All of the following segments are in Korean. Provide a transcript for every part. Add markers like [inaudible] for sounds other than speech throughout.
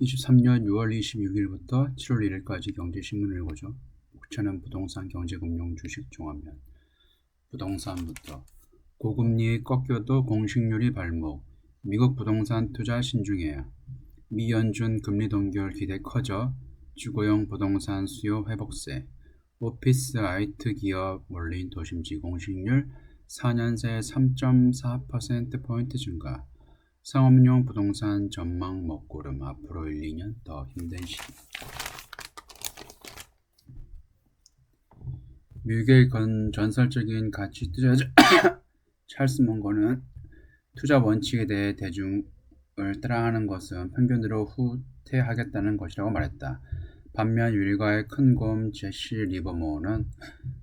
23년 6월 26일부터 7월 1일까지 경제신문을 읽어줘. 목차는 부동산, 경제금융, 주식 종합면. 부동산부터 고금리 꺾여도 공식률이 발목. 미국 부동산 투자 신중해야. 미 연준 금리 동결 기대 커져 주거용 부동산 수요 회복세. 오피스 아이트 기업 몰린 도심지 공식률 4년 새 3.4%포인트 증가. 상업용 부동산 전망 먹고름 앞으로 1, 2년 더 힘든 시기. 미국의 건 전설적인 가치 투자자 [coughs] 찰스 몽거는 투자 원칙에 대해 대중을 따라하는 것은 편견으로 후퇴하겠다는 것이라고 말했다. 반면 율가의 큰 곰 제시 리버모어는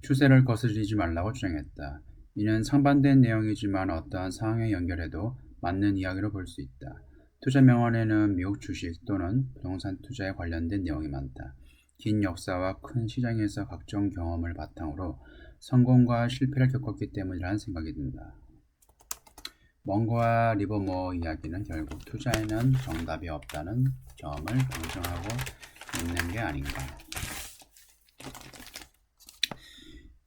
추세를 거스르지 말라고 주장했다. 이는 상반된 내용이지만 어떠한 상황에 연결해도 맞는 이야기로 볼 수 있다. 투자 명언에는 미국 주식 또는 부동산 투자에 관련된 내용이 많다. 긴 역사와 큰 시장에서 각종 경험을 바탕으로 성공과 실패를 겪었기 때문이라는 생각이 든다. 멍거와 리버모 이야기는 결국 투자에는 정답이 없다는 점을 방증하고 있는 게 아닌가.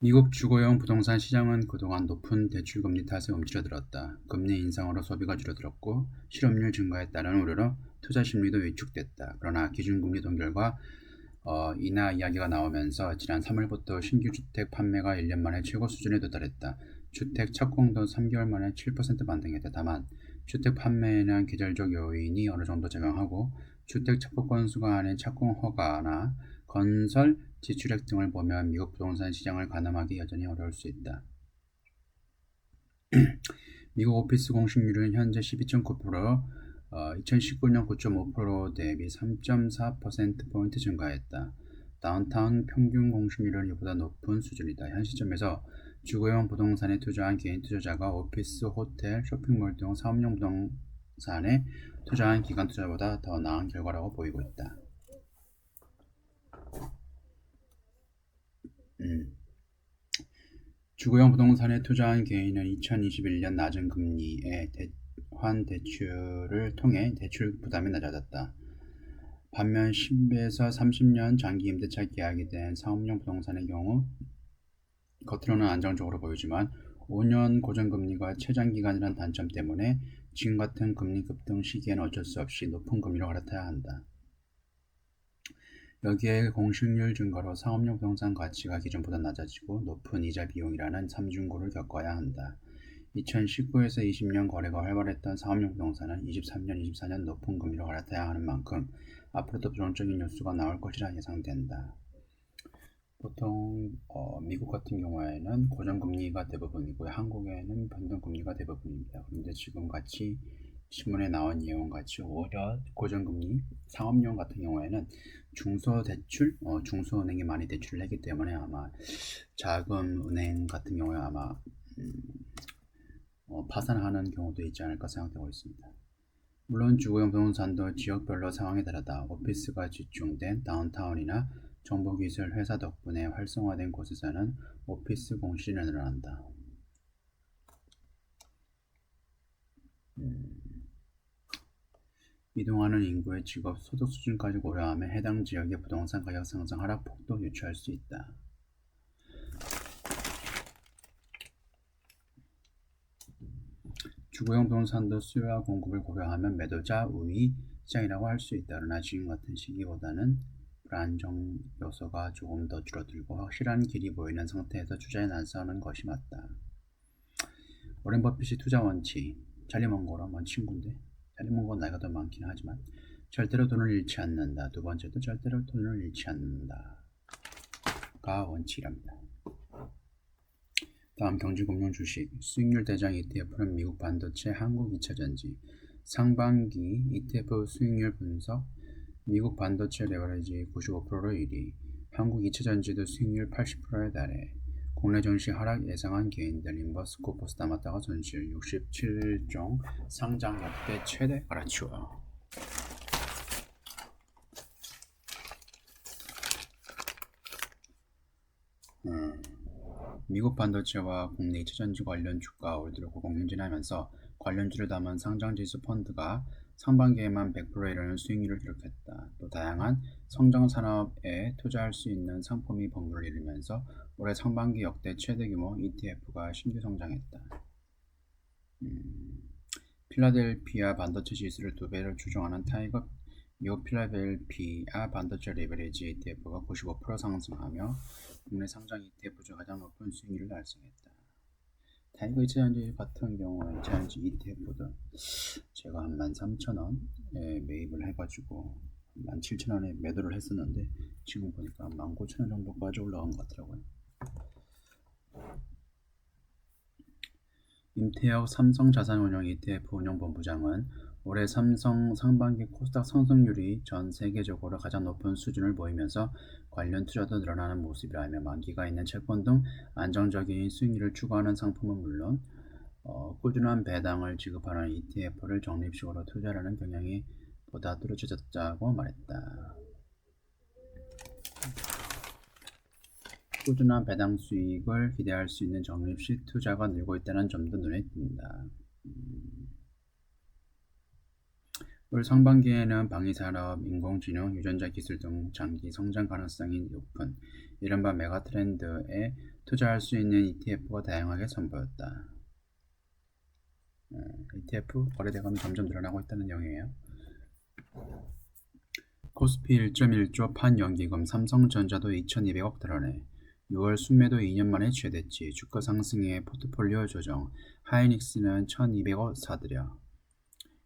미국 주거용 부동산 시장은 그동안 높은 대출금리 탓에 움츠러들었다. 금리 인상으로 소비가 줄어들었고 실업률 증가에 따른 우려로 투자 심리도 위축됐다. 그러나 기준금리 동결과 어, 인하 이야기가 나오면서 지난 3월부터 신규 주택 판매가 1년 만에 최고 수준에 도달했다. 주택 착공도 3개월 만에 7% 반등했다. 다만 주택 판매에는 계절적 요인이 어느 정도 작용하고 주택 착공 건수가 아닌 착공 허가나 건설 지출액 등을 보면 미국 부동산 시장을 가늠하기 여전히 어려울 수 있다. [clears throat] 미국 오피스 공실률은 현재 12.9%, 어, 2019년 9.5% 대비 3.4%포인트 증가했다. 다운타운 평균 공실률은 이보다 높은 수준이다. 현 시점에서 주거용 부동산에 투자한 개인 투자자가 오피스, 호텔, 쇼핑몰 등 사업용 부동산에 투자한 기관 투자보다 더 나은 결과라고 보이고 있다. 음. 주거용 부동산에 투자한 개인은 2021년 낮은 금리의 대환 대출을 통해 대출 부담이 낮아졌다. 반면 10에서 30년 장기 임대차 계약이 된 사업용 부동산의 경우 겉으로는 안정적으로 보이지만 5년 고정금리가 최장기간이라는 단점 때문에 지금 같은 금리 급등 시기에는 어쩔 수 없이 높은 금리로 갈아타야 한다. 여기에 공실률 증가로 상업용 부동산 가치가 기존보다 낮아지고 높은 이자 비용이라는 삼중고를 겪어야 한다. 2019에서 20년 거래가 활발했던 상업용 부동산은 23년, 24년 높은 금리로 갈아타야 하는 만큼 앞으로도 부정적인 요소가 나올 것이라 예상된다. 보통 어, 미국 같은 경우에는 고정금리가 대부분이고 한국에는 변동금리가 대부분입니다. 그런데 지금 같이 신문에 나온 내용 같이 오히려 고정금리 상업용 같은 경우에는 중소대출, 어, 중소은행이 많이 대출을 했기 때문에 아마 자금은행 같은 경우에 아마 음, 어, 파산하는 경우도 있지 않을까 생각되고 있습니다. 물론 주거용 부동산도 지역별로 상황에 따르다 오피스가 집중된 다운타운이나 정보기술 회사 덕분에 활성화된 곳에서는 오피스 공실이 늘어난다. 음. 이동하는 인구의 직업, 소득 수준까지 고려하면 해당 지역의 부동산 가격 상승 하락폭도 유추할 수 있다. 주거용 부동산도 수요와 공급을 고려하면 매도자 우위 시장이라고 할 수 있다. 그러나 지금 같은 시기보다는 불안정 요소가 조금 더 줄어들고 확실한 길이 보이는 상태에서 투자에 나서는 것이 맞다. 오렌 버핏이 투자 원칙, 잘리 먼거랑 먼 친구인데 건 나이가 더 많긴 하지만 절대로 돈을 잃지 않는다. 두 번째도 절대로 돈을 잃지 않는다. 가 원칙이랍니다. 다음 경제금융 주식 수익률 대장 ETF는 미국 반도체, 한국 2차전지 상반기 ETF 수익률 분석 미국 반도체 레버리지 95%로 1위 한국 2차전지도 수익률 80%에 달해 국내 증시 하락 예상한 개인들 인버스코 포스다마타가 손실 67종 상장 역대 최대 갈아치워 음, 미국 반도체와 국내 2차전지 관련 주가 올 들어 고공행진하면서 관련주를 담은 상장지수 펀드가 상반기에만 100%에 이르는 수익률을 기록했다. 또 다양한 성장 산업에 투자할 수 있는 상품이 번물을 이루면서 올해 상반기 역대 최대 규모 ETF가 신규 성장했다. 음, 필라델피아 반도체 지수를 두 배를 추종하는 타이거 요 필라델피아 반도체 레버리지 ETF가 95% 상승하며 국내 상장 ETF 중 가장 높은 수익률을 달성했다. 타이거 이차전지 같은 경우는 이차전지 ETF도 제가 한 13,000원에 매입을 해가지고 17,000원에 매도를 했었는데 지금 보니까 19,000원 정도까지 올라간 것 같더라고요. 임태혁 삼성자산운용 ETF 운용본부장은 올해 삼성 상반기 코스닥 상승률이 전 세계적으로 가장 높은 수준을 보이면서 관련 투자도 늘어나는 모습이라며 만기가 있는 채권 등 안정적인 수익률을 추구하는 상품은 물론 어, 꾸준한 배당을 지급하는 ETF를 적립식으로 투자하는 경향이 보다 뚜렷해졌다고 말했다. 꾸준한 배당 수익을 기대할 수 있는 적립식 투자가 늘고 있다는 점도 눈에 띈다. 음. 올 상반기에는 방위산업, 인공지능, 유전자 기술 등 장기 성장 가능성이 높은 이른바 메가트렌드에 투자할 수 있는 ETF가 다양하게 선보였다. ETF 거래 대금이 점점 늘어나고 있다는 내용이에요. 코스피 1.1조 판 연기금 삼성전자도 2,200억 드러내 6월 순매도 2년 만에 최대치 주가 상승에 포트폴리오 조정. 하이닉스는 1,200억 사들여.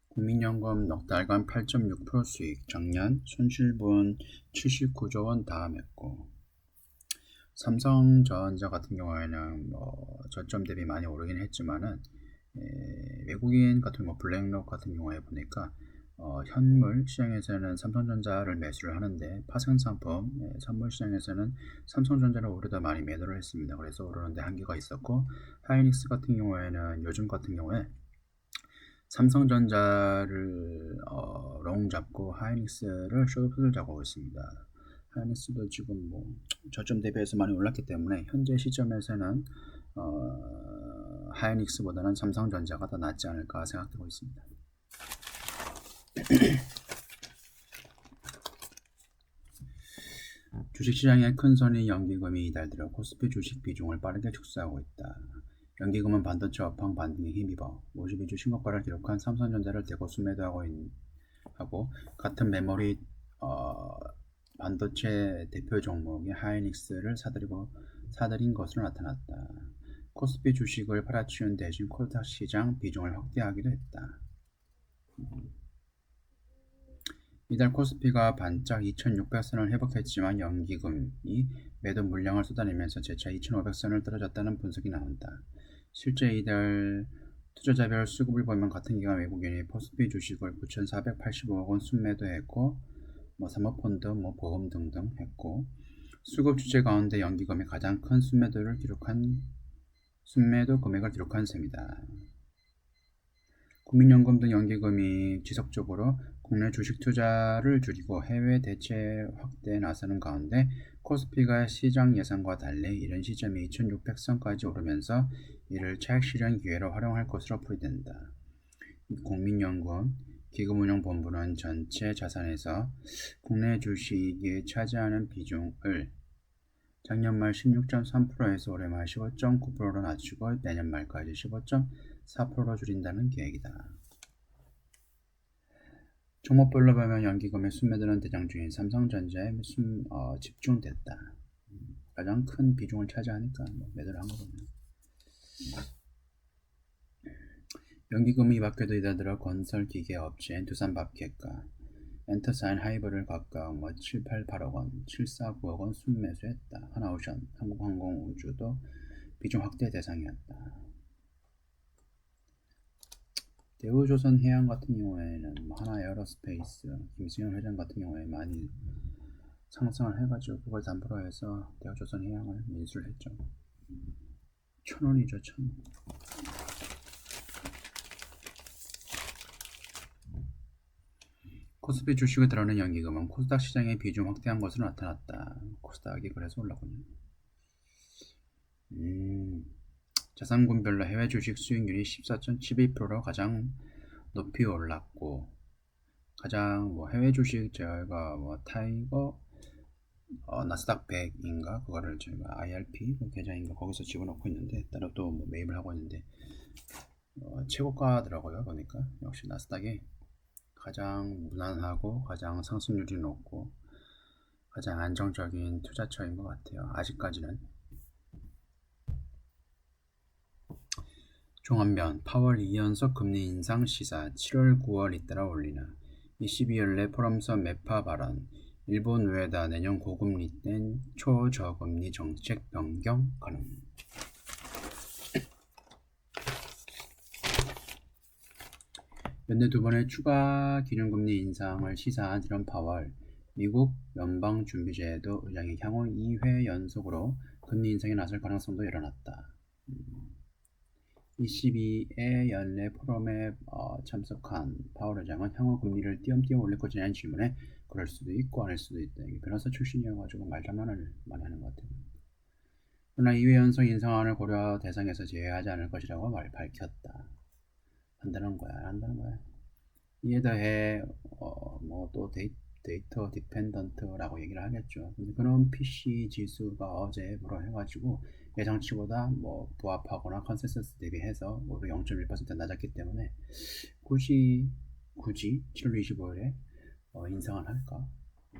국민연금 넉 달간 8.6% 수익. 작년 손실분 79조 원 다음했고. 삼성전자 같은 경우에는 뭐 저점 대비 많이 오르긴 했지만은 에, 외국인 같은 거 블랙록 같은 경우에 보니까 어, 현물 시장에서는 삼성전자를 매수를 하는데 파생 상품 예, 선물 시장에서는 삼성전자를 오히려 많이 매도를 했습니다. 그래서 오르는데 한계가 있었고 하이닉스 같은 경우에는 요즘 같은 경우에 삼성전자를 어, 롱 잡고 하이닉스를 숏을 잡고 있습니다. 하이닉스도 지금 뭐 저점 대비해서 많이 올랐기 때문에 현재 시점에서는 어, 하이닉스보다는 삼성전자가 더 낫지 않을까 생각되고 있습니다. [clears throat] 주식시장의 큰 손이 연기금이 이달 들어 코스피 주식 비중을 빠르게 축소하고 있다. 연기금은 반도체 업황 반등에 힘입어 52주 신고가를 기록한 삼성전자를 대거 순매도하고 있, 하고 같은 메모리 어, 반도체 대표 종목의 하이닉스를 사들이고 사들인 것으로 나타났다. 코스피 주식을 팔아치운 대신 코스닥 시장 비중을 확대하기도 했다. 이달 코스피가 반짝 2,600선을 회복했지만 연기금이 매도 물량을 쏟아내면서 재차 2,500선을 떨어졌다는 분석이 나온다. 실제 이달 투자자별 수급을 보면 같은 기간 외국인이 코스피 주식을 9,485억 원 순매도했고 뭐 사모펀드, 뭐 보험 등등 했고 수급 주체 가운데 연기금이 가장 큰 순매도를 기록한 순매도 금액을 기록한 셈이다. 국민연금 등 연기금이 지속적으로 국내 주식 투자를 줄이고 해외 대체 확대에 나서는 가운데 코스피가 시장 예상과 달리 이런 시점에 2600선까지 오르면서 이를 차익 실현 기회로 활용할 것으로 풀이된다. 국민연금 기금운용본부는 전체 자산에서 국내 주식이 차지하는 비중을 작년 말 16.3%에서 올해 말 15.9%로 낮추고 내년 말까지 15.4%로 줄인다는 계획이다. 종목별로 보면 연기금의 순매도는 대장 중인 삼성전자에 순, 어, 집중됐다. 가장 큰 비중을 차지하니까 뭐 매도를 한 거거든요. 연기금이 밖에도 이달 들어 건설 기계 업체인 두산밥켓과 엔터사인 하이브를 각각 뭐 7, 8, 8억 원, 7, 4, 9억 원 순매수했다. 하나오션, 한국항공우주도 비중 확대 대상이었다. 대우조선 해양 같은 경우에는 뭐 하나 에어로스페이스, 김승현 회장 같은 경우에 많이 상승을 해가지고 그걸 담보로 해서 대우조선 해양을 인수를 했죠. 천 원이죠, 천 원. 코스피 주식에 들어오는 연기금은 코스닥 시장의 비중 확대한 것으로 나타났다. 코스닥이 그래서 올랐군요. 음. 자산군별로 해외 주식 수익률이 14.12%로 가장 높이 올랐고 가장 뭐 해외 주식 제가 뭐 타이거 어, 나스닥 100인가? 그거를 제가 IRP 그 계좌인가 거기서 집어넣고 있는데 따로 또 뭐 매입을 하고 있는데 어, 최고가더라고요 보니까. 역시 나스닥이 가장 무난하고 가장 상승률이 높고 가장 안정적인 투자처인 것 같아요 아직까지는 종합면 파월 2연속 금리 인상 시사 7월 9월 잇따라 올리나. 22일 내 포럼서 매파 발언. 일본 외에다 내년 고금리 땐 초저금리 정책 변경 가능. 연내 두 번의 추가 기준금리 인상을 시사한 이런 파월. 미국 연방준비제도 의장이 향후 2회 연속으로 금리 인상에 나설 가능성도 일어났다. 22의 연례 포럼에 어, 참석한 파월 의장은 향후 금리를 띄엄띄엄 올릴 것이냐는 질문에 그럴 수도 있고 아닐 수도 있다. 이게 변호사 출신이어가지고 말장난을 많이 하는 것 같아요. 그러나 2회 연속 인상안을 고려 대상에서 제외하지 않을 것이라고 말 밝혔다. 한다는 거야, 안 한다는 거야. 이에 더해 어, 뭐또 데이터 디펜던트라고 얘기를 하겠죠. 근데 그런 PC 지수가 어제 뭐라 해가지고 예상치보다 뭐 부합하거나 컨센서스 대비해서 오히려 0.1% 낮았기 때문에 굳이 굳이 7월 25일에 어, 인상을 할까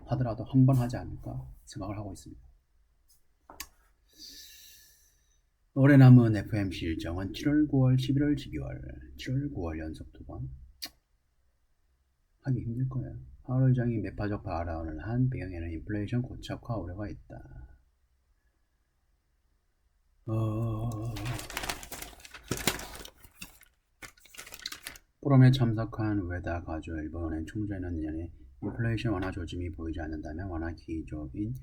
하더라도 한 번 하지 않을까 생각을 하고 있습니다. 올해 남은 FMC 일정은 7월, 9월, 11월, 12월, 7월, 9월 연속 두 번 하기 힘들 거예요. 하월 의장이 매파적 발언을 한 배경에는 인플레이션 고착화 우려가 있다. 어... 포럼에 참석한 우에다 가조 일본의 총재는 내년에 인플레이션 완화 조짐이 보이지 않는다면 완화 기조인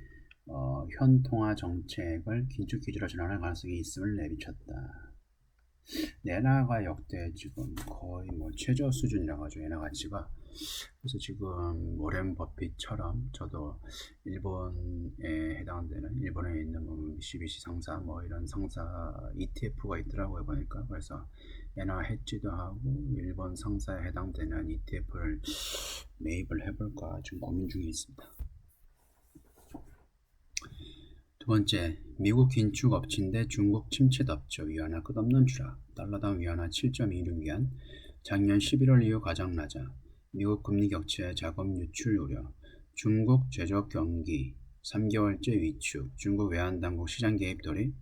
어, 현 통화 정책을 긴축 기조로 전환할 가능성이 있음을 내비쳤다. 내나가 역대 지금 거의 뭐 최저 수준이라고 하죠. 엔화 가치가. 그래서 지금 워렌 버핏처럼 저도 일본에 해당되는 일본에 있는 뭐 미시비시 상사 뭐 이런 상사 ETF가 있더라고요 보니까 그래서 엔화 해지도 하고 일본 상사에 해당되는 ETF를 매입을 해볼까 지금 고민 중에 있습니다. 두 번째, 미국 긴축 엎친데 중국 침체 덮쳐 위안화 끝없는 추락, 달러당 위안화 7.26위안, 작년 11월 이후 가장 낮아, 미국 금리 격차 자금 유출 우려, 중국 제조업 경기. 3개월째 위축, 중국 외환 당국 시장 개입 돌입,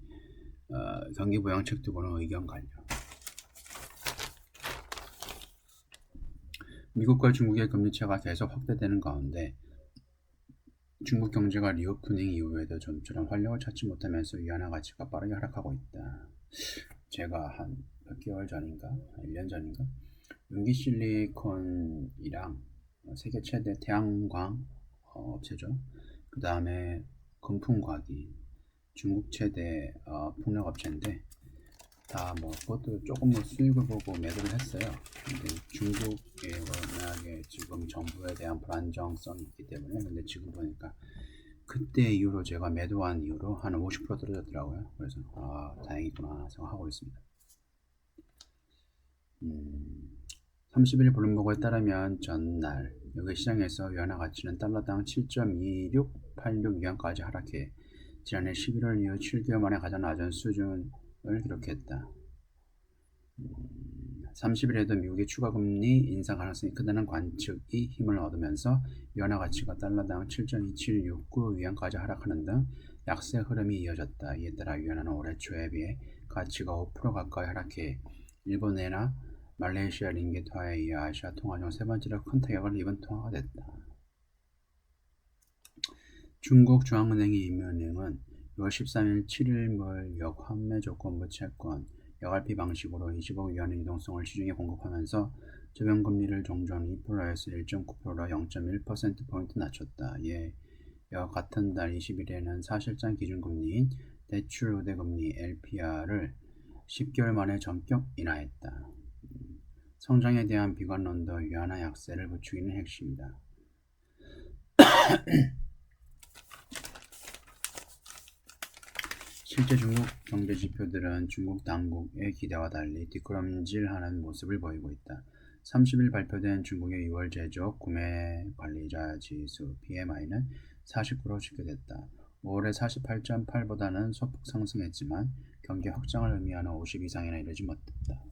어, 경기 부양책 두고는 의견 갈려. 미국과 중국의 금리 차가 계속 확대되는 가운데 중국 경제가 리오프닝 이후에도 좀처럼 활력을 찾지 못하면서 위안화 가치가 빠르게 하락하고 있다. 제가 한 몇 개월 전인가, 1년 전인가, 용기 실리콘이랑 세계 최대 태양광 어, 업체죠. 그 다음에 금풍과기, 중국 최대 어, 풍력 업체인데 다 뭐 그것도 조금 뭐 수익을 보고 매도를 했어요. 근데 워낙에 지금 정부에 대한 불안정성이 있기 때문에 근데 지금 보니까 그때 이후로 제가 매도한 이후로 한 50% 떨어졌더라고요. 그래서 아 다행이구나 생각하고 있습니다. 음, 30일 블룸버그에 따르면 전날 여기 시장에서 위안화 가치는 달러당 7.2686 위안까지 하락해 지난해 11월 이후 7개월 만에 가장 낮은 수준을 기록했다. 30일에도 미국의 추가 금리 인상 가능성이 크다는 관측이 힘을 얻으면서 위안화 가치가 달러당 7.2769 위안까지 하락하는 등 약세 흐름이 이어졌다. 이에 따라 위안화는 올해 초에 비해 가치가 5% 가까이 하락해 일본에나 말레이시아 링깃화에 이어 아시아 통화 중 세 번째로 큰 타격을 입은 통화가 됐다. 중국 중앙은행의 임은행은 6월 13일 7일물 역환매 조건부 채권 여갈피 방식으로 20억 위안의 이동성을 시중에 공급하면서 저변 금리를 종전 2%에서 1.9%로 0.1%포인트 낮췄다. 예, 여 같은 달 20일에는 사실상 기준금리인 대출 우대금리 LPR을 10개월 만에 전격 인하했다. 성장에 대한 비관론도 위안화 약세를 부추기는 핵심이다. 실제 중국 경제 지표들은 중국 당국의 기대와 달리 뒷걸음질하는 모습을 보이고 있다. 30일 발표된 중국의 6월 제조업 구매 관리자 지수 PMI는 49로 집계됐다. 5월에 48.8보다는 소폭 상승했지만 경기 확장을 의미하는 50 이상에나 이르지 못했다.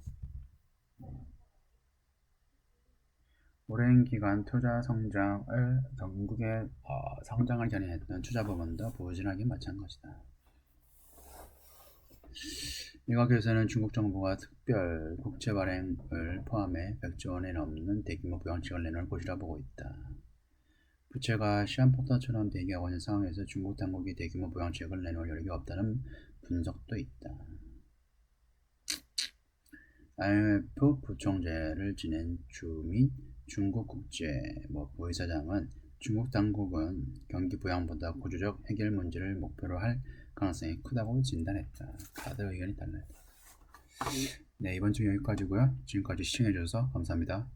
오랜 기간 투자 성장을 전국의 어, 성장을 견인했던 투자 부문도 부진하기 마찬가지다. 일각에서는 중국 정부가 특별 국채 발행을 포함해 100조 원에 넘는 대규모 부양책을 내놓을 것이라 보고 있다. 부채가 시한폭탄처럼 대기하고 있는 상황에서 중국 당국이 대규모 부양책을 내놓을 여력이 없다는 분석도 있다. IMF 부총재를 지낸 주민 중국 국제 뭐 부회사장은 중국 당국은 경기 부양보다 구조적 해결 문제를 목표로 할 가능성이 크다고 진단했다. 다들 의견이 달라요. 네, 이번 주 여기까지고요. 지금까지 시청해주셔서 감사합니다.